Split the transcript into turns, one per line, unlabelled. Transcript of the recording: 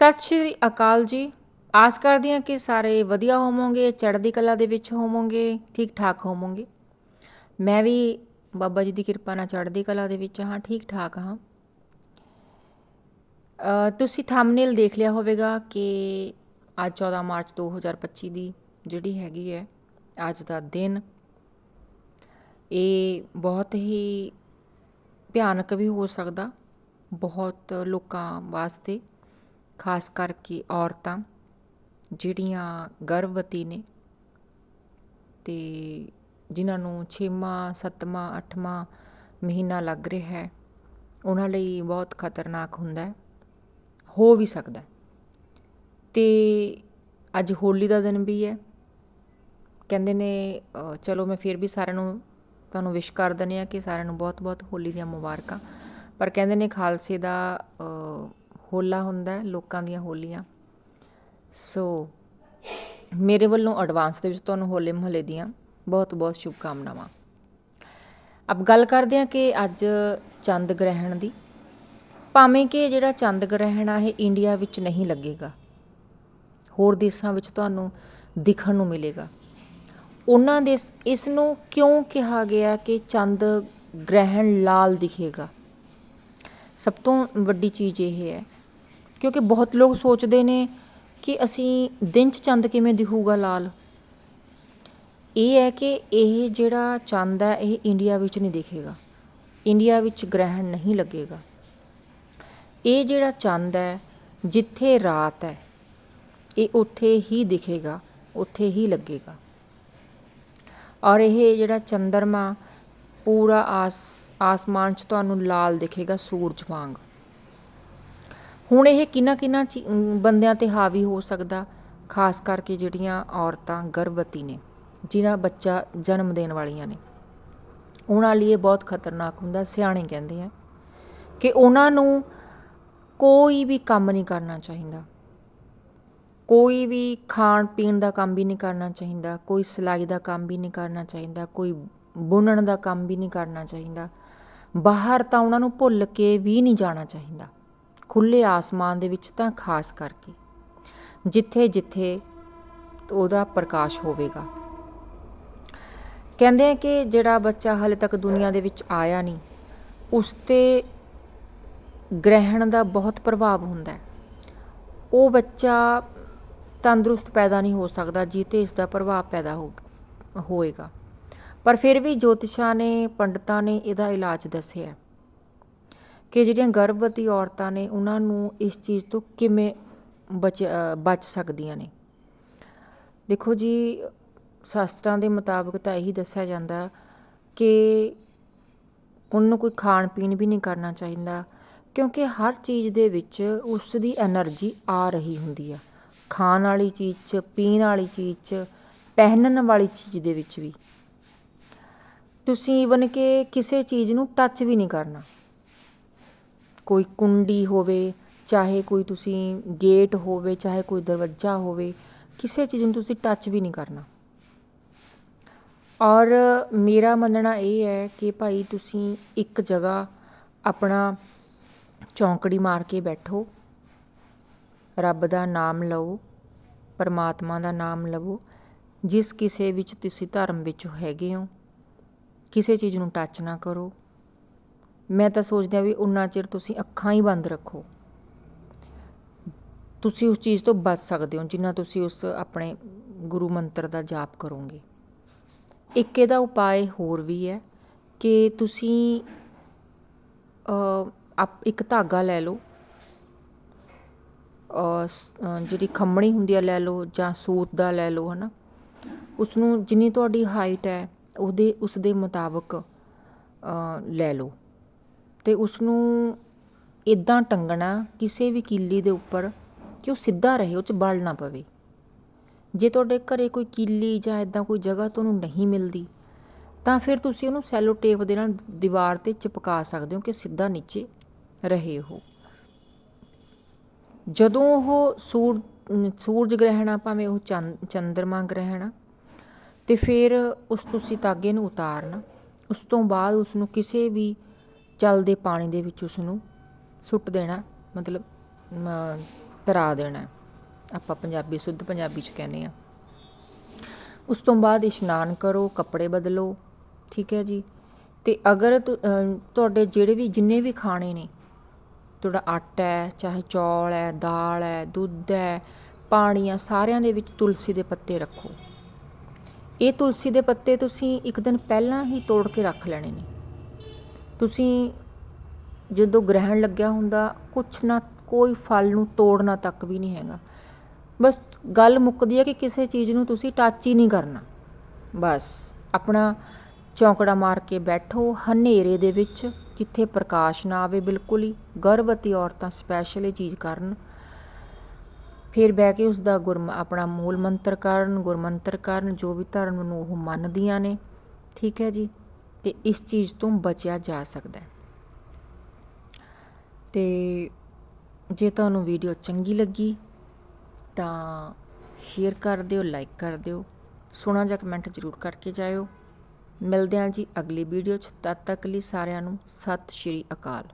ਸਤਿ ਸ਼੍ਰੀ ਅਕਾਲ ਜੀ। ਆਸ ਕਰਦੀ ਹਾਂ ਕਿ ਸਾਰੇ ਵਧੀਆ ਹੋਵੋਗੇ, ਚੜ੍ਹਦੀ ਕਲਾ ਦੇ ਵਿੱਚ ਹੋਵੋਗੇ ਠੀਕ ਠਾਕ ਹੋਵੋਗੇ। ਮੈਂ ਵੀ ਬਾਬਾ ਜੀ ਦੀ ਕਿਰਪਾ ਨਾਲ ਚੜ੍ਹਦੀ ਕਲਾ ਦੇ ਵਿੱਚ ਹਾਂ ਠੀਕ ਠਾਕ ਹਾਂ ਤੁਸੀਂ ਥੰਬਨੇਲ ਦੇਖ ਲਿਆ ਹੋਵੇਗਾ ਕਿ ਅੱਜ 14 ਮਾਰਚ 2025 ਦੀ ਜਿਹੜੀ ਹੈਗੀ ਹੈ, ਅੱਜ ਦਾ ਦਿਨ। ਇਹ ਬਹੁਤ ਹੀ ਭਿਆਨਕ ਵੀ ਹੋ ਸਕਦਾ, ਬਹੁਤ ਲੋਕਾਂ ਵਾਸਤੇ। ਖਾਸ ਕਰਕੇ ਔਰਤਾਂ, ਜਿਹੜੀਆਂ ਗਰਭਵਤੀ ਨੇ ਤੇ ਜਿਨ੍ਹਾਂ ਨੂੰ 6ਵਾਂ 7ਵਾਂ 8ਵਾਂ ਮਹੀਨਾ ਲੱਗ ਰਿਹਾ ਹੈ, ਉਹਨਾਂ ਲਈ ਬਹੁਤ ਖਤਰਨਾਕ ਹੁੰਦਾ ਹੈ। ਹੋ ਵੀ ਸਕਦਾ ਹੈ। ਤੇ ਅੱਜ ਹੋਲੀ ਦਾ ਦਿਨ ਵੀ ਹੈ। ਕਹਿੰਦੇ ਨੇ ਚਲੋ ਮੈਂ ਫਿਰ ਵੀ ਸਾਰਿਆਂ ਨੂੰ ਤੁਹਾਨੂੰ ਵਿਸ਼ ਕਰ ਦਿੰਦੇ ਆ ਕਿ ਸਾਰਿਆਂ ਨੂੰ ਬਹੁਤ-ਬਹੁਤ ਹੋਲੀ ਦੀਆਂ ਮੁਬਾਰਕਾਂ। ਪਰ ਕਹਿੰਦੇ ਨੇ ਖਾਲਸੇ ਦਾ ਹੋਲਾ ਹੁੰਦਾ ਲੋਕਾਂ ਦੀਆਂ ਹੋਲੀਆਂ। ਸੋ ਮੇਰੇ ਵੱਲੋਂ ਐਡਵਾਂਸ ਦੇ ਵਿੱਚ ਤੁਹਾਨੂੰ ਹੋਲੇ ਮਹੱਲੇ ਦੀਆਂ ਬਹੁਤ-ਬਹੁਤ ਸ਼ੁਭਕਾਮਨਾਵਾਂ। ਅਬ ਗੱਲ ਕਰਦੇ ਹਾਂ ਕਿ ਅੱਜ ਚੰਦ ਗ੍ਰਹਿਣ ਦੀ। ਭਾਵੇਂ ਕਿ ਜਿਹੜਾ ਚੰਦ ਗ੍ਰਹਿਣ ਆ, ਇਹ ਇੰਡੀਆ ਵਿੱਚ ਨਹੀਂ ਲੱਗੇਗਾ। ਹੋਰ ਦੇਸ਼ਾਂ ਵਿੱਚ ਤੁਹਾਨੂੰ ਦਿਖਣ ਨੂੰ ਮਿਲੇਗਾ। ਉਹਨਾਂ ਦੇ ਇਸ ਨੂੰ ਕਿਉਂ ਕਿਹਾ ਗਿਆ ਕਿ ਚੰਦ ਗ੍ਰਹਿਣ ਲਾਲ ਦਿਖੇਗਾ? ਸਭ ਤੋਂ ਵੱਡੀ ਚੀਜ਼ ਇਹ ਹੈ ਕਿਉਂਕਿ ਬਹੁਤ ਲੋਕ ਸੋਚਦੇ ਨੇ ਕਿ ਅਸੀਂ ਦਿਨ 'ਚ ਚੰਦ ਕਿਵੇਂ ਦਿਖੂਗਾ ਲਾਲ। ਇਹ ਹੈ ਕਿ ਇਹ ਜਿਹੜਾ ਚੰਦ ਹੈ, ਇਹ ਇੰਡੀਆ ਵਿੱਚ ਨਹੀਂ ਦਿਖੇਗਾ। ਇੰਡੀਆ ਵਿੱਚ ਗ੍ਰਹਿਣ ਨਹੀਂ ਲੱਗੇਗਾ। ਇਹ ਜਿਹੜਾ ਚੰਦ ਹੈ, ਜਿੱਥੇ ਰਾਤ ਹੈ, ਇਹ ਉੱਥੇ ਹੀ ਦਿਖੇਗਾ, ਉੱਥੇ ਹੀ ਲੱਗੇਗਾ। ਔਰ ਇਹ ਜਿਹੜਾ ਚੰਦਰਮਾ, ਪੂਰਾ ਆਸ, ਆਸਮਾਨ 'ਚ ਤੁਹਾਨੂੰ ਲਾਲ ਦਿਖੇਗਾ, ਸੂਰਜ ਵਾਂਗ। ਹੁਣ ਇਹ ਕਿੰਨਾ ਕਿੰਨਾ ਬੰਦਿਆਂ ਤੇ ਹਾਵੀ ਹੋ ਸਕਦਾ? ਖਾਸ ਕਰਕੇ ਜਿਹੜੀਆਂ ਔਰਤਾਂ ਗਰਭਵਤੀ ਨੇ, ਜਿਨ੍ਹਾਂ ਬੱਚਾ ਜਨਮ ਦੇਣ ਵਾਲੀਆਂ ਨੇ। ਉਹਨਾਂ ਲਈ ਇਹ ਬਹੁਤ ਖਤਰਨਾਕ ਹੁੰਦਾ, ਸਿਆਣੇ ਕਹਿੰਦੇ ਆ ਕਿ ਉਹਨਾਂ ਨੂੰ ਕੋਈ ਵੀ ਕੰਮ ਨਹੀਂ ਕਰਨਾ ਚਾਹੀਦਾ। ਕੋਈ ਵੀ ਖਾਣ ਪੀਣ ਦਾ ਕੰਮ ਵੀ ਨਹੀਂ ਕਰਨਾ ਚਾਹੀਦਾ, ਕੋਈ ਸਿਲਾਈ ਦਾ ਕੰਮ ਵੀ ਨਹੀਂ ਕਰਨਾ ਚਾਹੀਦਾ, ਕੋਈ ਬੁਣਨ ਦਾ ਕੰਮ ਵੀ ਨਹੀਂ ਕਰਨਾ ਚਾਹੀਦਾ। ਬਾਹਰ ਤਾਂ ਉਹਨਾਂ ਨੂੰ ਭੁੱਲ ਕੇ ਵੀ ਨਹੀਂ ਜਾਣਾ ਚਾਹੀਦਾ। ਖੁੱਲੇ ਆਸਮਾਨ ਦੇ ਵਿੱਚ ਤਾਂ ਖਾਸ ਕਰਕੇ, ਜਿੱਥੇ ਜਿੱਥੇ ਉਹਦਾ ਪ੍ਰਕਾਸ਼ ਹੋਵੇਗਾ। ਕਹਿੰਦੇ ਆ ਕਿ ਜਿਹੜਾ ਬੱਚਾ ਹਾਲੇ ਤੱਕ ਦੁਨੀਆ ਦੇ ਵਿੱਚ ਆਇਆ ਨਹੀਂ ਉਸ ਤੇ ਗ੍ਰਹਿਣ ਦਾ ਬਹੁਤ ਪ੍ਰਭਾਵ ਹੁੰਦਾ ਹੈ। ਉਹ ਬੱਚਾ ਤੰਦਰੁਸਤ ਪੈਦਾ ਨਹੀਂ ਹੋ ਸਕਦਾ ਜਿੱਤੇ ਇਸ ਦਾ ਪ੍ਰਭਾਵ ਪੈਦਾ ਹੋ ਹੋਏਗਾ। ਪਰ ਫਿਰ ਵੀ ਜੋਤਿਸ਼ਾਂ ਨੇ, ਪੰਡਤਾਂ ਨੇ ਇਹਦਾ ਇਲਾਜ ਦੱਸਿਆ ਕਿ ਜਿਹੜੀਆਂ ਗਰਭਵਤੀ ਔਰਤਾਂ ਨੇ, ਉਹਨਾਂ ਨੂੰ ਇਸ ਚੀਜ਼ ਤੋਂ ਕਿਵੇਂ ਬਚ ਬਚ ਸਕਦੀਆਂ ਨੇ। ਦੇਖੋ ਜੀ, ਸ਼ਾਸਤਰਾਂ ਦੇ ਮੁਤਾਬਕ ਤਾਂ ਇਹੀ ਦੱਸਿਆ ਜਾਂਦਾ ਕਿ ਉਹਨੂੰ ਕੋਈ ਖਾਣ ਪੀਣ ਵੀ ਨਹੀਂ ਕਰਨਾ ਚਾਹੀਦਾ, ਕਿਉਂਕਿ ਹਰ ਚੀਜ਼ ਦੇ ਵਿੱਚ ਉਸ ਦੀ એનર્ਜੀ ਆ ਰਹੀ ਹੁੰਦੀ ਆ। ਖਾਣ ਵਾਲੀ ਚੀਜ਼ 'ਚ, ਪੀਣ ਵਾਲੀ ਚੀਜ਼ 'ਚ, ਪਹਿਨਣ ਵਾਲੀ ਚੀਜ਼ ਦੇ ਵਿੱਚ ਵੀ। ਤੁਸੀਂ ਈਵਨ ਕਿ ਕਿਸੇ ਚੀਜ਼ ਨੂੰ ਟੱਚ ਵੀ ਨਹੀਂ ਕਰਨਾ। ਕੋਈ ਕੁੰਡੀ ਹੋਵੇ, ਚਾਹੇ ਕੋਈ ਤੁਸੀਂ ਗੇਟ ਹੋਵੇ, ਚਾਹੇ ਕੋਈ ਦਰਵਾਜ਼ਾ ਹੋਵੇ, ਕਿਸੇ ਚੀਜ਼ ਨੂੰ ਤੁਸੀਂ ਟੱਚ ਵੀ ਨਹੀਂ ਕਰਨਾ। ਔਰ ਮੇਰਾ ਮੰਨਣਾ ਇਹ ਹੈ ਕਿ ਭਾਈ ਤੁਸੀਂ ਇੱਕ ਜਗ੍ਹਾ ਆਪਣਾ ਚੌਂਕੜੀ ਮਾਰ ਕੇ ਬੈਠੋ, ਰੱਬ ਦਾ ਨਾਮ ਲਓ ਪਰਮਾਤਮਾ ਦਾ ਨਾਮ ਲਵੋ, ਜਿਸ ਕਿਸੇ ਵਿੱਚ ਤੁਸੀਂ ਧਰਮ ਵਿੱਚ ਹੈਗੇ ਹੋ, ਕਿਸੇ ਚੀਜ਼ ਨੂੰ ਟੱਚ ਨਾ ਕਰੋ। ਮੈਂ ਤਾਂ ਸੋਚਦੀ ਹਾਂ ਵੀ ਉਨਾ ਚਿਰ ਤੁਸੀਂ ਅੱਖਾਂ ਹੀ ਬੰਦ ਰੱਖੋ। ਤੁਸੀਂ ਉਸ ਚੀਜ਼ ਤੋਂ ਬਚ ਸਕਦੇ ਹੋ ਜਿੰਨਾ ਤੁਸੀਂ ਉਸ ਆਪਣੇ ਗੁਰੂ ਮੰਤਰ ਦਾ ਜਾਪ ਕਰੋਗੇ। ਇੱਕ ਇਹਦਾ ਉਪਾਅ ਹੋਰ ਵੀ ਹੈ ਕਿ ਤੁਸੀਂ ਆਪ ਇੱਕ ਧਾਗਾ ਲੈ ਲਓ। ਜਿਹੜੀ ਖੰਮਣੀ ਹੁੰਦੀ ਆ ਲੈ ਲਓ ਜਾਂ ਸੂਤ ਦਾ ਲੈ ਲਓ, ਹਨਾ। ਉਸ ਨੂੰ ਜਿੰਨੀ ਤੁਹਾਡੀ ਹਾਈਟ ਹੈ, ਉਹਦੇ ਉਸ ਦੇ ਮੁਤਾਬਕ ਲੈ ਲਓ। ਤੇ ਉਸ ਨੂੰ ਟੰਗਣਾ ਕਿਸੇ ਵੀ ਕਿੱਲੀ ਦੇ ਉੱਪਰ ਕਿ ਉਹ ਸਿੱਧਾ ਰਹੇ, ਉਹ 'ਚ ਬਲ ਨਾ ਪਵੇ। ਜੇ ਤੁਹਾਡੇ ਘਰੇ ਕੋਈ ਕਿੱਲੀ ਜਾਂ ਇੱਦਾਂ ਕੋਈ ਜਗ੍ਹਾ ਤੁਹਾਨੂੰ ਨਹੀਂ ਮਿਲਦੀ, ਤਾਂ ਫਿਰ ਤੁਸੀਂ ਉਹਨੂੰ ਸੈਲੋ ਟੇਪ ਦੇ ਨਾਲ ਦੀਵਾਰ ਤੇ ਚਿਪਕਾ ਸਕਦੇ ਹੋ ਕਿ ਸਿੱਧਾ ਨੀਚੇ ਰਹੇ ਉਹ। ਜਦੋਂ ਉਹ ਸੂਰ, ਸੂਰਜ ਗ੍ਰਹਿਣ ਆ ਭਾਵੇਂ ਉਹ ਚੰਦ ਚੰਦਰਮਾ ਗ੍ਰਹਿਣ ਆ ਤੇ ਫਿਰ ਉਸ ਤੁਸੀਂ ਤਾਗੇ ਨੂੰ ਉਤਾਰਨਾ, ਉਸ ਤੋਂ ਬਾਅਦ ਉਸ ਨੂੰ ਕਿਸੇ ਵੀ ਚੱਲਦੇ ਪਾਣੀ ਦੇ ਵਿੱਚ ਉਸ ਨੂੰ ਸੁੱਟ ਦੇਣਾ, ਮਤਲਬ ਤਰਾ ਦੇਣਾ, ਆਪਾਂ ਪੰਜਾਬੀ, ਸ਼ੁੱਧ ਪੰਜਾਬੀ ਚ ਕਹਿੰਦੇ ਆ ਉਸ ਤੋਂ ਬਾਅਦ ਇਸ਼ਨਾਨ ਕਰੋ, ਕੱਪੜੇ ਬਦਲੋ, ਠੀਕ ਹੈ ਜੀ? ਤੇ ਅਗਰ ਤੁ- ਤੁਹਾਡੇ ਜਿਹੜੇ ਵੀ, ਜਿੰਨੇ ਵੀ ਖਾਣੇ ਨੇ, ਤੁਹਾਡਾ ਆਟਾ ਹੈ, ਚਾਹੇ ਚੌਲ ਹੈ, ਦਾਲ ਹੈ, ਦੁੱਧ ਹੈ ਪਾਣੀ ਆ ਸਾਰਿਆਂ ਦੇ ਵਿੱਚ ਤੁਲਸੀ ਦੇ ਪੱਤੇ ਰੱਖੋ। ਇਹ ਤੁਲਸੀ ਦੇ ਪੱਤੇ ਤੁਸੀਂ ਇੱਕ ਦਿਨ ਪਹਿਲਾਂ ਹੀ ਤੋੜ ਕੇ ਰੱਖ ਲੈਣੇ ਨੇ। ਤੁਸੀਂ ਜਦੋਂ ਗ੍ਰਹਿਣ ਲੱਗਿਆ ਹੁੰਦਾ, ਕੁਛ ਨਾ, ਕੋਈ ਫਲ ਨੂੰ ਤੋੜਨਾ ਤੱਕ ਵੀ ਨਹੀਂ ਹੈਗਾ। ਬਸ ਗੱਲ ਮੁੱਕਦੀ ਹੈ ਕਿ ਕਿਸੇ ਚੀਜ਼ ਨੂੰ ਤੁਸੀਂ ਟੱਚ ਹੀ ਨਹੀਂ ਕਰਨਾ। ਬਸ ਆਪਣਾ ਚੌਂਕੜਾ ਮਾਰ ਕੇ ਬੈਠੋ, ਹਨੇਰੇ ਦੇ ਵਿੱਚ, ਜਿੱਥੇ ਪ੍ਰਕਾਸ਼ ਨਾ ਆਵੇ ਬਿਲਕੁਲ ਹੀ, ਗਰਭਵਤੀ ਔਰਤਾਂ ਸਪੈਸ਼ਲ ਇਹ ਚੀਜ਼ ਕਰਨ। ਫਿਰ ਬਹਿ ਕੇ ਉਸ ਦਾ ਗੁਰ ਆਪਣਾ ਮੂਲ ਮੰਤਰ ਕਰਨ, ਗੁਰਮੰਤਰ ਕਰਨ, ਜੋ ਵੀ ਧਰਮ ਨੂੰ ਉਹ ਮੰਨਦੀਆਂ ਨੇ। ਠੀਕ ਹੈ ਜੀ। ਤੇ ਇਸ ਚੀਜ਼ ਤੋਂ ਬਚਿਆ ਜਾ ਸਕਦਾ ਹੈ। ਤੇ ਜੇ ਤੁਹਾਨੂੰ ਵੀਡੀਓ ਚੰਗੀ ਲੱਗੀ, ਤਾਂ ਸ਼ੇਅਰ ਕਰ ਦਿਓ ਲਾਈਕ ਕਰ ਦਿਓ, ਸੋਹਣਾ ਜਿਹਾ ਕਮੈਂਟ ਜ਼ਰੂਰ ਕਰਕੇ ਜਾਇਓ। ਮਿਲਦੇ ਹਾਂ ਜੀ ਅਗਲੀ ਵੀਡੀਓ 'ਚ, ਤਦ ਤੱਕ ਲਈ ਸਾਰਿਆਂ ਨੂੰ ਸਤਿ ਸ਼੍ਰੀ ਅਕਾਲ।